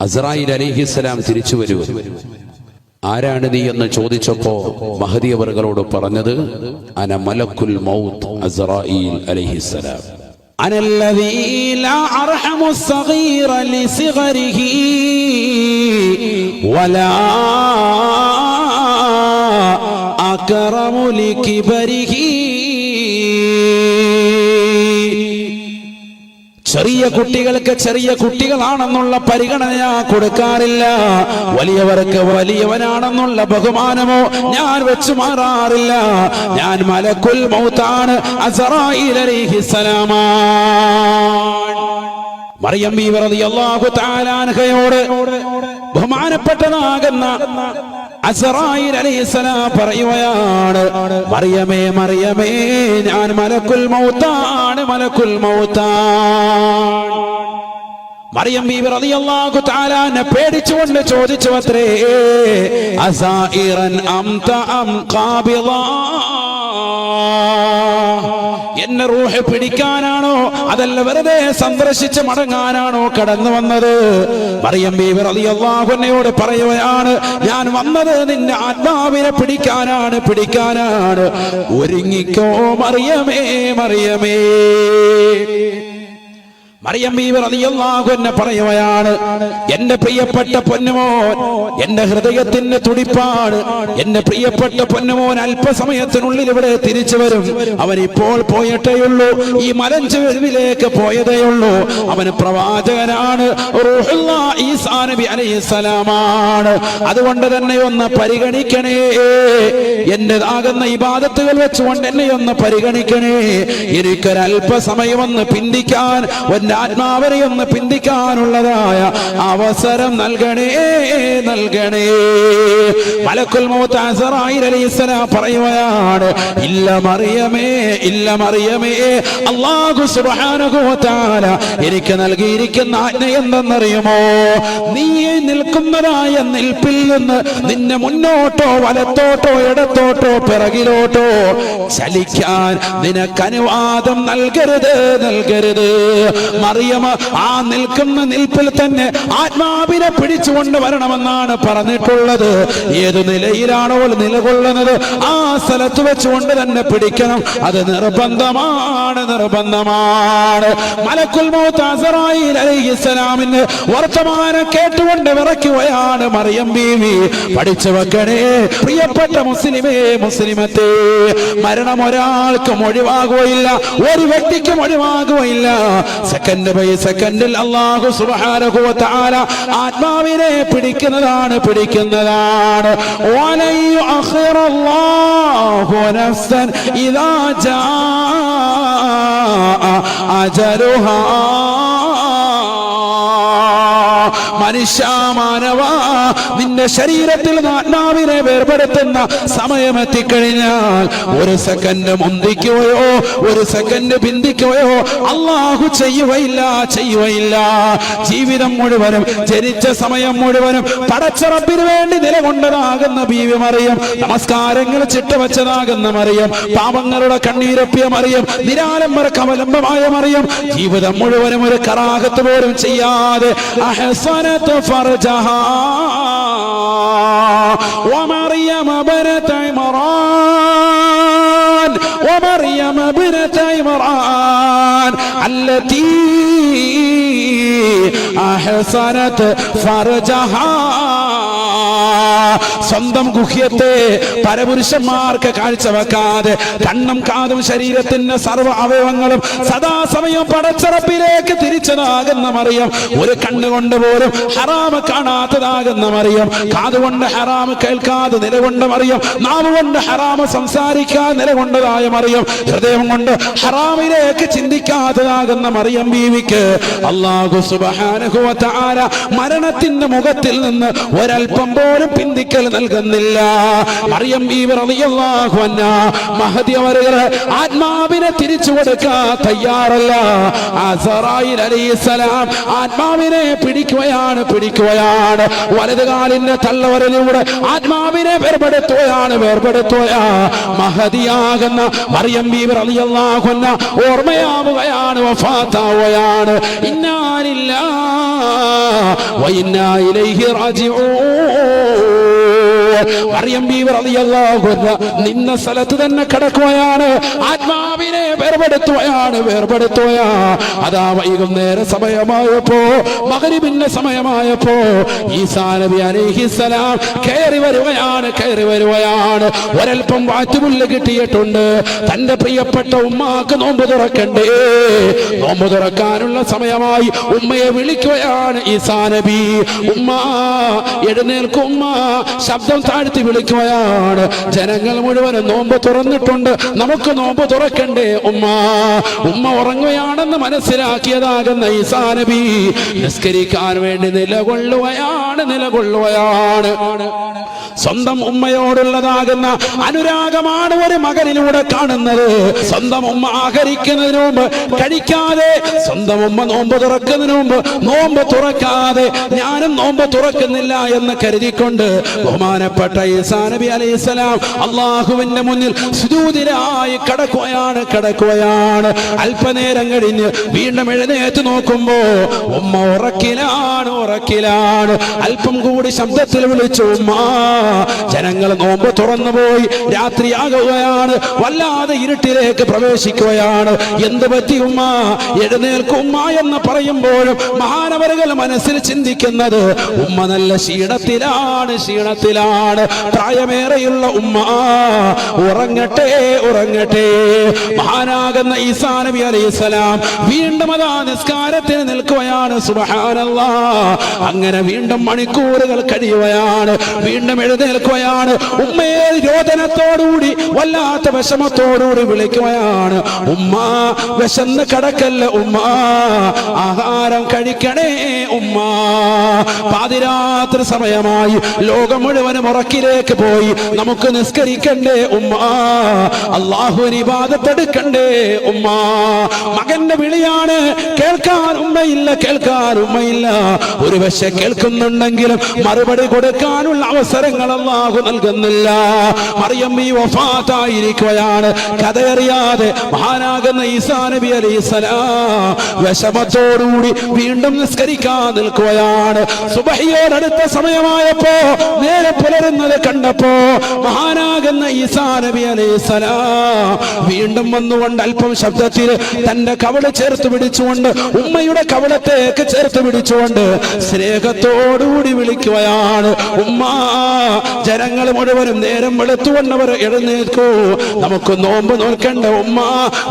അസറായിൽ അലിഹിസ്സലാം തിരിച്ചു വരൂ ആരാണ് നീ എന്ന് ചോദിച്ചപ്പോ മഹദി അവറുകളോട് പറഞ്ഞത് അന മലക്കുൽ മൗത്ത് അസറായിൽ അലിഹിസ്സലാം أنا الذي لا أرحم الصغير لصغره ولا أكرم لكبره ചെറിയ കുട്ടികൾക്ക് ചെറിയ കുട്ടികളാണെന്നുള്ള പരിഗണന ഞാൻ കൊടുക്കാറില്ല. വലിയവർക്ക് വലിയവനാണെന്നുള്ള ബഹുമാനമോ ഞാൻ വെച്ചു മാറാറില്ല. ഞാൻ മലക്കുൽ മൗത്താണ് മറിയം ബഹുമാനപ്പെട്ടതാകുന്ന അസറായിൽ അലൈഹിസ്സലാം പറയുകയാണ് മറിയമേ മറിയമേ ഞാൻ മലക്കുൽ മൗത്താണ് മലക്കുൽ മൗത്താണ്. മറിയം ബീവി റളിയല്ലാഹു താലാനെ പേടിച്ചുകൊണ്ട് ചോദിച്ചു അത്രേ അംത അം എന്നെ റൂഹ് പിടിക്കാനാണോ അതല്ല വെറുതെ സന്ദർശിച്ച് മടങ്ങാനാണോ കടന്നു വന്നത്? മറിയം ബീവി റളിയല്ലാഹു അൻഹയോട് പറയുകയാണ് ഞാൻ വന്നത് നിന്റെ ആത്മാവിനെ പിടിക്കാനാണ് പിടിക്കാനാണ്. ഒരുങ്ങിക്കോ മറിയമേ മറിയമേ. മറിയം ബീവർ അൻഹ പറയുകയാണ് എന്റെ പ്രിയപ്പെട്ട പൊന്നുമോൻ എന്റെ ഹൃദയത്തിന്റെ തുടിപ്പാണ്. എന്റെ പ്രിയപ്പെട്ട പൊന്നുമോൻ അല്പസമയത്തിനുള്ളിൽ ഇവിടെ തിരിച്ചു വരും. അവൻ ഇപ്പോൾ പോയിട്ടേയുള്ളൂ. ഈ മലഞ്ചെരുവിലേക്ക് പോയതേയുള്ളൂ. അവന് പ്രവാചകനാണ് ഈസാ നബി അതുകൊണ്ട് തന്നെ ഒന്ന് പരിഗണിക്കണേ. എന്റേതാകുന്ന ഇബാദത്തുകൾ വെച്ചുകൊണ്ട് എന്നെ ഒന്ന് പരിഗണിക്കണേ. എനിക്കൊരല്പസമയം ഒന്ന് പിന്തിക്കാൻ എന്റെ ആത്മാവിനെ ഒന്ന് പിന്തിക്കാനുള്ളതായ അവസരം നൽകണേ നൽകണേ. മലക്കുൽ പറയുകയാണ് ഇല്ല മറിയമേ ഇല്ല മറിയമേ വ തആല എനിക്ക് നൽകിയിരിക്കുന്ന ആജ്ഞ എന്തെന്നറിയുമോ? നീ നിൽക്കുന്നതായ നിൽപ്പിൽ നിന്ന് നിന്നെ മുന്നോട്ടോ വലത്തോട്ടോ ഇടത്തോട്ടോ പിറകിലോട്ടോ ചലിക്കാൻ നിനക്ക് അനുവാദം നൽകരുത് നൽകരുത്. മറിയമ ആ നിൽക്കുന്ന നിൽപ്പിൽ തന്നെ ആത്മാവിനെ പിടിച്ചുകൊണ്ട് വരണമെന്നാണ് പറഞ്ഞിട്ടുള്ളത്. ഏത് നിലയിലാണോ നിലകൊള്ളുന്നത് ആ സ്ഥലത്ത് വെച്ചുകൊണ്ട് തന്നെ പിടിക്കണം. അത് നിർബന്ധമാണ് നിർബന്ധമാണ്. മലക്കുൽ മൗത്ത് വർത്തമാനം കേട്ടുകൊണ്ട് വിറയ്ക്കുകയാണ് മറിയം ബീവി. പഠിച്ചു വെക്കണേ പ്രിയപ്പെട്ട മുസ്ലിമേ മുസ്ലിമത്തെ മരണം ഒരാൾക്കും ഒഴിവാകുകയില്ല ഒരു വ്യക്തിക്കും ഒഴിവാകുകയില്ല. സെക്കൻഡ് ബൈ സെക്കൻഡിൽ അള്ളാഹു തആല ആത്മാവിനെ പിടിക്കുന്നതാണ് പിടിക്കുന്നതാണ്. ജാ അജലുഹാ. മനുഷ്യ മാനവ നിന്റെ ശരീരത്തിൽ ആത്മാവിനെ വേർപെടുത്തുന്ന സമയം എത്തിക്കഴിഞ്ഞാൽ ഒരു സെക്കൻഡ് മുന്തിക്കുകയോ ഒരു സെക്കൻഡ് ബിന്ദിക്കുകയോ അള്ളാഹു ചെയ്യുകയില്ല ചെയ്യുകയില്ല. ജീവിതം മുഴുവനും ജനിച്ച സമയം മുഴുവനും പടച്ചറപ്പിന് വേണ്ടി നിലകൊണ്ടതാകുന്ന ബീവി മറിയം നമസ്കാരങ്ങൾ ചിട്ടവച്ചതാകുന്ന മറിയം പാപങ്ങളുടെ കണ്ണീരപ്പിയ മറിയം നിരാലംബര കവലംബമായ മറിയം ജീവിതം മുഴുവനും ഒരു കറാഹത്ത് പോലും ചെയ്യാതെ بنت فرجها ومريم بنت عمران ومريم بنت عمران التي أحسنت فرجها സ്വന്തം ഗുഹ്യത്തെ പരപുരുഷന്മാർക്ക് കാഴ്ചവെക്കാതെ കണ്ണും കാതും ശരീരത്തിന്റെ സർവ അവയവങ്ങളും സദാസമയം പടച്ചറപ്പിലേക്ക് തിരിച്ചതാകുന്ന മറിയം. ഒരു കണ്ണുകൊണ്ട് പോലും ഹറാമ് കാണാത്തതാകുന്ന മറിയം. കാതുകൊണ്ട് ഹറാമ് കേൾക്കാതെ നിലകൊണ്ട് മറിയം. നാവ് കൊണ്ട് ഹറാമ് സംസാരിക്കാൻ നിലകൊണ്ടതായ മറിയം. ഹൃദയം കൊണ്ട് ഹറാമിലേക്ക് ചിന്തിക്കാത്തതാകുന്ന മറിയം ബീവിക്ക് അള്ളാഹു തആല മരണത്തിന്റെ മുഖത്തിൽ നിന്ന് ഒരൽപ്പം പോലും പിന്തിക്കൽ നൽകുന്നില്ല. മറിയം മഹതി അവരുകൾ ആത്മാവിനെ തിരിച്ചു കൊടുക്കാൻ തയ്യാറല്ല. ആത്മാവിനെ പിടിക്കുകയാണ് പിടിക്കുകയാണ്. വലതുകാലിന്റെ തള്ളവരലൂടെ ആത്മാവിനെ വേർപെടുത്തുകയാണ് വേർപെടുത്തുകയാ. മഹതിയാകുന്ന മറിയം ബീവി റളിയല്ലാഹു ഓർമ്മയാവുകയാണ് വഫാത്താവുകയാണ്. ഇന്നാലില്ല വഇന്നാ ഇലൈഹി Oh. മറിയം ബീവി റളിയല്ലാഹു അൻഹ. നിന്ന സ്ഥലത്ത് തന്നെ കിടക്കുകയാണ്. ആത്മാവിനെ വേർപെടുത്തുകയാണ് വേർപെടുത്തുകയാ. അതാ വൈകുന്നേര സമയമായപ്പോ മകരിബിന്റെ സമയമായപ്പോ ഈസാ നബി അലൈഹിസ്സലാം കയറി വരുകയാണ് കയറി വരുകയാണ്. ഒരൽപ്പം വാറ്റുപുല്ല് കിട്ടിയിട്ടുണ്ട്. തന്റെ പ്രിയപ്പെട്ട ഉമ്മാക്ക് നോമ്പ് തുറക്കണ്ടേ. നോമ്പ് തുറക്കാനുള്ള സമയമായി ഉമ്മയെ വിളിക്കുകയാണ് ഈസാ നബി. ഉമ്മ എഴുന്നേൽക്കുമ്മ ശബ്ദം താഴ്ത്തി വിളിക്കുകയാണ്. ജനങ്ങൾ മുഴുവനും നോമ്പ് തുറന്നിട്ടുണ്ട്. നമുക്ക് നോമ്പ് തുറക്കണ്ടേ ഉമ്മ? ഉമ്മ ഉറങ്ങുകയാണെന്ന് മനസ്സിലാക്കിയതാകുന്ന ഈസാ നബി നിസ്കരിക്കാൻ വേണ്ടി നിലകൊള്ളുകയാണ് നിലകൊള്ളുകയാണ്. സ്വന്തം ഉമ്മയോടുള്ളതാകുന്ന അനുരാഗമാണ് ഒരു മകനിലൂടെ കാണുന്നത്. സ്വന്തം ഉമ്മ ആഹരിക്കുന്നതിന് മുമ്പ് കഴിക്കാതെ സ്വന്തം ഉമ്മ നോമ്പ് തുറക്കുന്നതിന് മുമ്പ് നോമ്പ് തുറക്കാതെ ഞാനും നോമ്പ് തുറക്കുന്നില്ല എന്ന് കരുതിക്കൊണ്ട് ബഹുമാനപ്പെട്ട ഈസാ നബി അലൈഹിസ്സലാം അള്ളാഹുവിന്റെ മുന്നിൽ സുജൂദിലായി കടക്കുകയാണ് കടക്കുകയാണ്. അല്പനേരം കഴിഞ്ഞ് വീണ്ടും എഴുന്നേറ്റ് നോക്കുമ്പോ ഉമ്മ ഉറക്കിലാണ് ഉറക്കിലാണ്. അല്പം കൂടി ശബ്ദത്തിൽ വിളിച്ചു ഉമ്മ ജനങ്ങൾ നോമ്പ് തുറന്നു പോയി രാത്രിയാകുകയാണ് വല്ലാതെ ഇരുട്ടിലേക്ക് പ്രവേശിക്കുകയാണ്. എന്ത് പറ്റി ഉമ്മ? എഴുന്നേൽക്കുമ്മ എന്ന് പറയുമ്പോഴും മഹാനവരകൾ മനസ്സിൽ ചിന്തിക്കുന്നത് ഉമ്മ നല്ല ക്ഷീണത്തിലാണ് ക്ഷീണത്തിലാണ് പ്രായമേറെയുള്ള ഉമ്മ. ഉറങ്ങട്ടെ ഉറങ്ങട്ടെ. മഹാനാകുന്ന ഈസാ നബി അലൈഹിസ്സലാം വീണ്ടും അതാ നിസ്കാരത്തിന് നിൽക്കുകയാണ് സുബ്ഹാനല്ലാ. അങ്ങനെ വീണ്ടും മണിക്കൂറുകൾ കഴിയുകയാണ്. വീണ്ടും എഴുന്നേൽക്കുകയാണ്. ഉമ്മയെ രോദനത്തോടുകൂടി വല്ലാത്ത വിഷമത്തോടുകൂടി വിളിക്കുകയാണ്. ഉമ്മ വിശന്ന് കടക്കല്ല ഉമ്മ. ആഹാരം കഴിക്കണേ ഉമ്മ. പാതിരാത്രി സമയമായി ലോകം മുഴുവനും ഉറക്കിലേക്ക് പോയി. നമുക്ക് നിസ്കരിക്കണ്ടേ ഉമ്മ. അള്ളാഹുവിന് ഇബാദത്തെടുക്കണ്ടേ ഉമ്മ. മകന്റെ വിളിയാണ് കേൾക്കാൻ ഉമ്മയില്ല കേൾക്കാൻ ഉമ്മയില്ല. ഒരു പക്ഷെ കേൾക്കുന്നുണ്ടെങ്കിലും മറുപടി കൊടുക്കാനുള്ള അവസരങ്ങൾ അള്ളാഹു നൽകുന്നില്ല. മറിയം ഈ വഫാത്തായിരിക്കുകയാണ്. കഥയറിയാതെ മഹാനാകുന്ന ഈസാ നബി അലൈഹിസ്സലാം വിഷമത്തോടുകൂടി വീണ്ടും നിസ്കരിക്കാൻ നിൽക്കുകയാണ്. സുബഹിയോടടുത്ത സമയമായപ്പോ നേരെ പുലരുന്നത് കണ്ടപ്പോ മഹാനാകുന്ന ഈസാ നബി അലൈഹിസ്സലാം വീണ്ടും വന്നുകൊണ്ട് അല്പം ശബ്ദത്തിൽ തന്റെ കവൾ ചേർത്ത് പിടിച്ചുകൊണ്ട് ഉമ്മയുടെ കവളത്തേക്ക് ചേർത്ത് പിടിച്ചുകൊണ്ട് സ്നേഹത്തോടുകൂടി വിളിക്കുകയാണ്. ഉമ്മ ജനങ്ങൾ മുഴുവനും നേരം വെളുത്തുകൊണ്ടവർ എഴുന്നേൽക്കൂ. നമുക്ക് നോമ്പ് നോൽക്കേണ്ട ഉമ്മ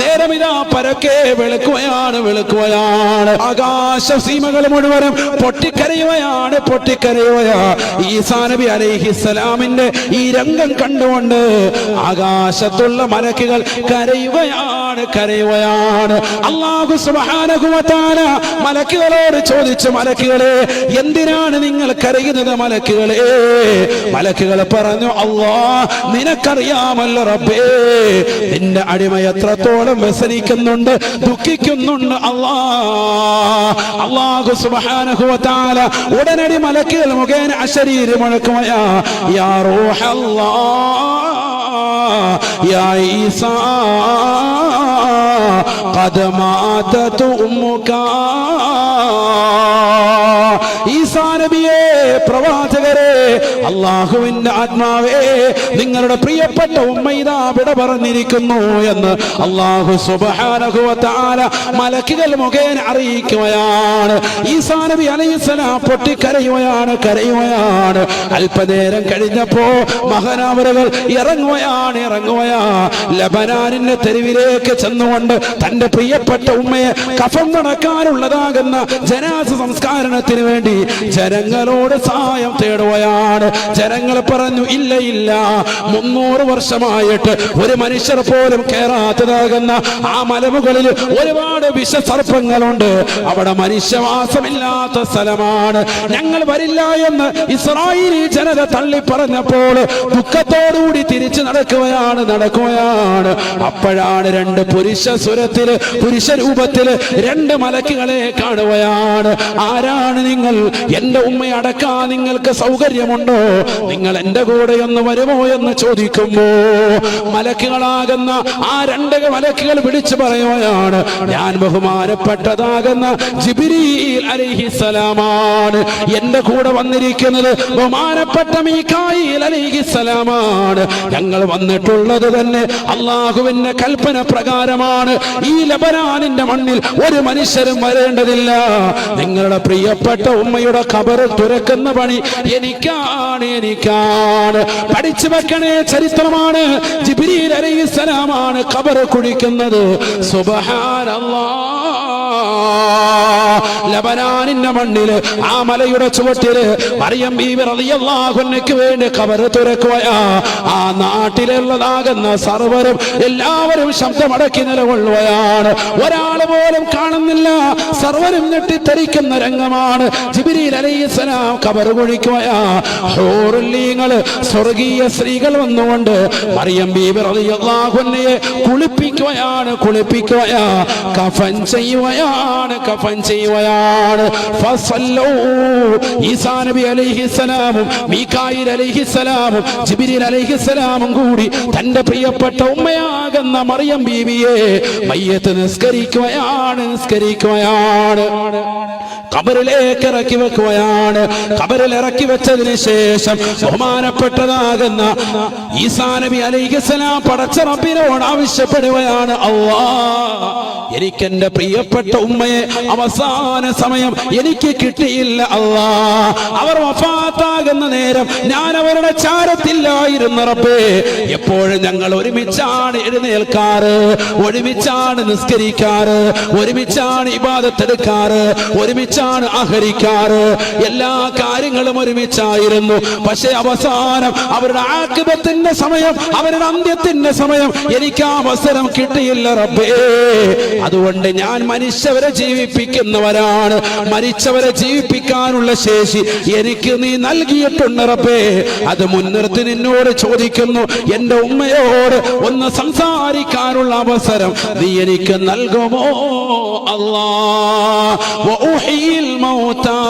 നേരം ഇതാ പരക്കെ വിളിക്കുകയാണ് വിളിക്കുകയാണ്. ആകാശ സീമകൾ മുഴുവനും പൊട്ടിക്കരയുകയാണ് പൊട്ടിക്കരയുകയാ. ഈസാനബി അലൈഹിസ്സലാമിന്റെ ഈ രംഗം കണ്ടുകൊണ്ട് ആകാശത്തുള്ള മലക്കുകൾ കരയുകയാണ് കരയുകയാണ്. അള്ളാഹു സുബാനകുമത്താന മലക്കുകളോട് ചോദിച്ചു മലക്കുകളെ എന്തിനാണ് നിങ്ങൾ കരയുന്നത് മലക്കുകളെ? മലക്കുകൾ പറഞ്ഞു അള്ളാ നിനക്കറിയാമല്ലോ റബ്ബേ നിന്റെ അടിമ എത്രത്തോളം വ്യസനിക്കുന്നുണ്ട് ദുഃഖിക്കുന്നുണ്ട് അള്ളാ അള്ളാഹു സുബ്ഹാനഹു വ തആല ഉടനടി മലക്കുകൾ മുഖേന അശരീരം മുഴക്കുകയാ യാ റൂഹല്ലാ യാ ഈസാ قد ماتت أمك ഈസാ നബിയെ പ്രവാചകരെ അള്ളാഹുവിന്റെ ആത്മാവേ നിങ്ങളുടെ പ്രിയപ്പെട്ട ഉമ്മൈദാ ഇതാ വിട പറഞ്ഞിരിക്കുന്നു എന്ന് അള്ളാഹു തആല മലക്കുകൾ മുഖേന അറിയിക്കുകയാണ്. ഈസാ നബി അലൈഹിസ്സലാം പൊട്ടിക്കരയുകയാണ് കരയുകയാണ്. അല്പനേരം കഴിഞ്ഞപ്പോ മഹനാവരകൾ ഇറങ്ങുകയാണ് ഇറങ്ങുകയാ. ലബനാനിന്റെ തെരുവിലേക്ക് ചെന്നുകൊണ്ട് തന്റെ പ്രിയപ്പെട്ട ഉമ്മയെ കഫം നടക്കാനുള്ളതാകുന്ന ജനാസ സംസ്കാരണത്തിന് വേണ്ടി ജനങ്ങളോട് സഹായം തേടുകയാണ് ജനങ്ങൾ പറഞ്ഞു ഇല്ല ഇല്ല മുന്നൂറ് വർഷമായിട്ട് ഒരു മനുഷ്യർ പോലും കയറാത്തതാകുന്ന ആ മലമുകളിൽ ഒരുപാട് വിഷസർപ്പങ്ങളുണ്ട്. അവിടെ മനുഷ്യവാസമില്ലാത്ത സ്ഥലമാണ്. ഞങ്ങൾ വരില്ല എന്ന് ഇസ്രായേലി ജനത തള്ളി പറഞ്ഞപ്പോൾ ദുഃഖത്തോടുകൂടി തിരിച്ചു നടക്കുകയാണ് നടക്കുകയാണ്. അപ്പോഴാണ് രണ്ട് പുരുഷ സ്വരത്തിൽ പുരുഷ രൂപത്തിൽ രണ്ട് മലക്കുകളെ കാണുകയാണ്. ആരാണ് നിങ്ങൾ? എന്റെ ഉമ്മയെ നിങ്ങൾക്ക് നിങ്ങൾക്ക് സൗകര്യമുണ്ടോ? നിങ്ങൾ എന്റെ കൂടെ ഒന്ന് വരുമോ എന്ന് ചോദിക്കുമ്പോ മലക്കുകളാകുന്ന ആ രണ്ട് മലക്കുകൾ വിളിച്ചു പറയുകയാണ് ഞാൻ ബഹുമാനപ്പെട്ടതാകുന്ന ജിബിരിയിൽ അലിഹിസലാമാണ് എന്റെ കൂടെ വന്നിരിക്കുന്നത് ബഹുമാനപ്പെട്ട മീക്കായിൽ ഞങ്ങൾ വന്നിട്ടുള്ളത് തന്നെ അള്ളാഹുവിന്റെ കൽപ്പന പ്രകാരമാണ്. ഈ ലബനാനിന്റെ മണ്ണിൽ ഒരു മനുഷ്യരും വരേണ്ടതില്ല. നിങ്ങളുടെ പ്രിയപ്പെട്ട ഉമ്മയുടെ കബറ് തുരക്കുന്ന പണി എനിക്കാണ് എനിക്കാണ്. പഠിച്ചു വെക്കണേ ചരിത്രമാണ്. ജിബിരി അലൈഹിസ്സലാമാണ് ഖബർ കുഴിക്കുന്നത് സുബഹാനല്ലാ. ലബനാനിന്റെ മണ്ണിൽ ആ മലയുടെ ചുവട്ടിൽ മറിയം ബീവി റളിയല്ലാഹുവിനക്ക് വേണ്ടി കബറ് തുറക്കുക ആ നാട്ടിലുള്ളതാകുന്ന സർവരും എല്ലാവരും ശബ്ദമടക്കി നിലകൊള്ളുകയാണ്. ഒരാൾ പോലും കാണുന്നില്ല. സർവരും ഞെട്ടിത്തെറിക്കുന്ന രംഗമാണ്. ജിബിരിൽ അലൈഹിസ്സലാം കബറ് കുഴിക്കുകയാ ഹോറുല്ലീങ്ങൾ സ്വർഗീയ സ്ത്രീകൾ വന്നുകൊണ്ട് മറിയം ബീബി കുളിപ്പിക്കുകയാണ് കുളിപ്പിക്കുകയാ കഫൻ ചെയ്യുകയാണ് കഫൻ ചെയ്യുകയാണ്. ഈസാ നബി അലൈഹിസ്സലാമും മീക്കായിൽ അലൈഹിസ്സലാമും ജിബ്രീൽ അലൈഹിസ്സലാമും കൂടി തന്റെ പ്രിയപ്പെട്ട ഉമ്മയാകുന്ന മറിയം ബീവിയെ മയ്യത്ത് നിസ്കരിക്കുകയാണ് നിസ്കരിക്കുകയാണ്. കബറിലേക്ക് ഇറക്കി വെക്കുകയാണ്. കബറിൽ ഇറക്കി വെച്ചതിന് ശേഷം ബഹുമാനപ്പെട്ടതാകുന്ന ഈസാ നബി അലൈഹിസ്സലാം പടച്ച റബ്ബിനോട് ആവശ്യപ്പെടുകയാണ് അള്ളാ എനിക്ക് എന്റെ പ്രിയപ്പെട്ട ഉമ്മയെ അവസാന സമയം എനിക്ക് കിട്ടിയില്ല അള്ളാ അവർ വഫാത്താകുന്ന നേരം ഞാൻ അവരുടെ ചാരത്തില്ലായിരുന്നു റബ്ബേ. എപ്പോഴും ഞങ്ങൾ ഒരുമിച്ചാണ് എഴുന്നേൽക്കാറ് ഒരുമിച്ചാണ് നിസ്കരിക്കാറ് ഒരുമിച്ചാണ് ഇബാദത്തെടുക്കാറ് ഒരുമിച്ചാണ് ആഹരിക്കാറ്. എല്ലാ കാര്യങ്ങളും ഒരുമിച്ചായിരുന്നു. പക്ഷെ അവസാനം അവരുടെ ആക്രമത്തിന്റെ സമയം അവരുടെ അന്ത്യത്തിന്റെ സമയം എനിക്ക് അവസരം കിട്ടിയില്ല റബ്ബേ. അതുകൊണ്ട് ഞാൻ മനുഷ്യവരെ ജീവിപ്പിക്കുന്നവരാണ് മരിച്ചവരെ ജീവിപ്പിക്കാനുള്ള ശേഷി എനിക്ക് നീ നൽകിയിട്ടുണ്ട് റബ്ബേ അത് മുൻനിർത്തി നിന്നോട് ചോദിക്കുന്നു എന്റെ ഉമ്മയോട് ഒന്ന് സംസാരിക്കാനുള്ള അവസരം നീ എനിക്ക് നൽകുമോ അല്ലാ وأحيي الموتى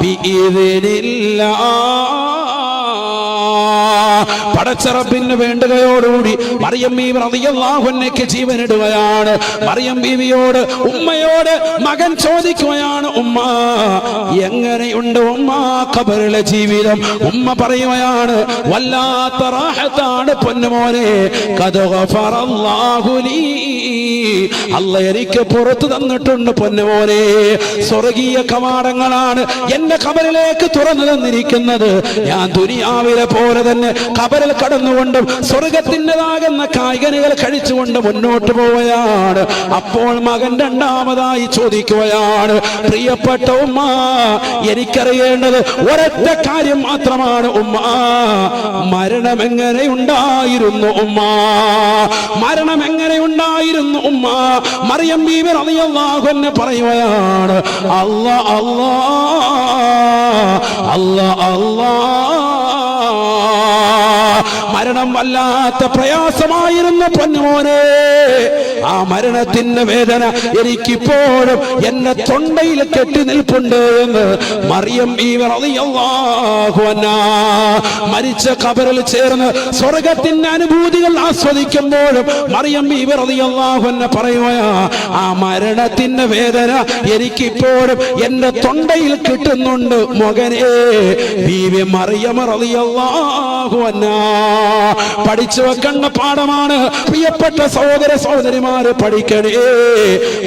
بإذن الله പടച്ചറപ്പിന് വേണ്ടുകയോടുകൂടി മറിയം ബീവി റളിയല്ലാഹുവിനക്ക് ജീവനിടുകയാണ്. മറിയം ബീവിയോട് ഉമ്മയോട് മകൻ ചോദിക്കുകയാണ് ഉമ്മ എങ്ങനെയുണ്ട് ഉമ്മ ഖബറിലെ ജീവിതം? ഉമ്മ പറയുകയാണ് വല്ലാത്ത റാഹത്താണ് പൊന്നുമോനെ അല്ല എനിക്ക് പുറത്തു തന്നിട്ടുണ്ട് പൊന്നുമോനെ സ്വർഗീയ കവാടങ്ങളാണ് എന്റെ കബറിലേക്ക് തുറന്നു തന്നിരിക്കുന്നത്. ഞാൻ ദുനിയാവിലെ പോലെ തന്നെ കബറിൽ കടന്നുകൊണ്ടും സ്വർഗത്തിന്റെതാകുന്ന കായികനികൾ കഴിച്ചുകൊണ്ട് മുന്നോട്ട് പോവുകയാണ്. അപ്പോൾ മകൻ രണ്ടാമതായി ചോദിക്കുകയാണ് പ്രിയപ്പെട്ട ഉമ്മ എനിക്കറിയേണ്ടത് ഒരൊറ്റ കാര്യം മാത്രമാണ് ഉമ്മ. മരണം എങ്ങനെ ഉണ്ടായിരുന്നു ഉമ്മ? മരണം എങ്ങനെ ഉണ്ടായിരുന്നു ഉമ്മ? മറിയം ബീബി അറിയാഹു എന്നെ പറയുകയാണ് അല്ല അല്ല അല്ല അല്ലാ. മരണം വല്ലാത്ത പ്രയാസമായിരുന്നു പൊന്നുമോനെ. ആ മരണത്തിന്റെ വേദന എനിക്കിപ്പോഴും എന്നെ തൊണ്ടയിൽ കെട്ടി നിൽപ്പുണ്ട് എന്ന് മറിയം ഈ മരിച്ച കബറിൽ ചേർന്ന് സ്വർഗത്തിന്റെ അനുഭൂതികൾ ആസ്വദിക്കുമ്പോഴും മറിയം ഈ അൻഹ പറയുകയാ ആ മരണത്തിന്റെ വേദന എനിക്കിപ്പോഴും എന്റെ തൊണ്ടയിൽ കിട്ടുന്നുണ്ട് മകനെ. മറിയം പഠിച്ചു വെക്കേണ്ട പാഠമാണ് പ്രിയപ്പെട്ട സഹോദര സഹോദരിമാർ സഹോദരന്മാരെ പഠിക്കണേ?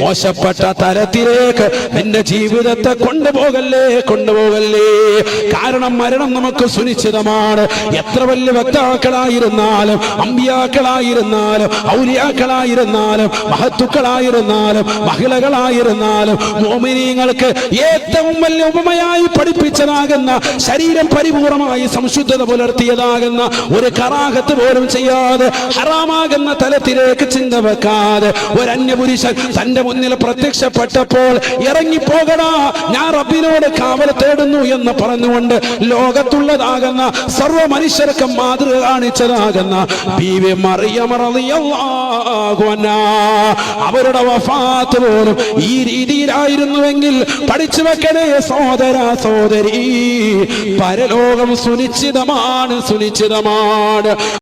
മോശപ്പെട്ട തരത്തിലേക്ക് നിന്റെ ജീവിതത്തെ കൊണ്ടുപോകല്ലേ കൊണ്ടുപോകല്ലേ? കാരണം മരണം നമുക്ക് സുനിശ്ചിതമാണ്. എത്ര വലിയ വക്താക്കളായിരുന്നാലും അമ്പിയാക്കളായിരുന്നാലും ഔലിയാക്കളായിരുന്നാലും മഹത്തുക്കളായിരുന്നാലും മഹിളകളായിരുന്നാലും മോമിനിയങ്ങൾക്ക് ഏറ്റവും വലിയ ഉപമയായി പഠിപ്പിച്ചതാകുന്ന ശരീരം പരിപൂർണമായി സംശുദ്ധത പുലർത്തിയതാകുന്ന ഒരു കറാഹത്ത് പോലും ചെയ്യാതെ ഹറാമാകുന്ന തലത്തിലേക്ക് ചിന്ത വെക്കാതെ ഒരു അന്യപുരുഷൻ തന്റെ മുന്നിൽ പ്രത്യക്ഷപ്പെട്ടപ്പോൾ ഇറങ്ങിപ്പോകടാ ഞാൻ റബ്ബിനോട് കാവൽ തേടുന്നു എന്ന് പറഞ്ഞുകൊണ്ട് ലോകത്തുള്ളതാകുന്ന സർവ മനുഷ്യർക്കും മാതൃക കാണിച്ചതാകുന്ന. അവരുടെ വഫാത്ത് പോലും ഈ രീതിയിലായിരുന്നുവെങ്കിൽ പഠിച്ചു വെക്കണേ സഹോദര സഹോദരി പരലോകം സുനിശ്ചിതമാണ് സുനിശ്ചിതമാണ്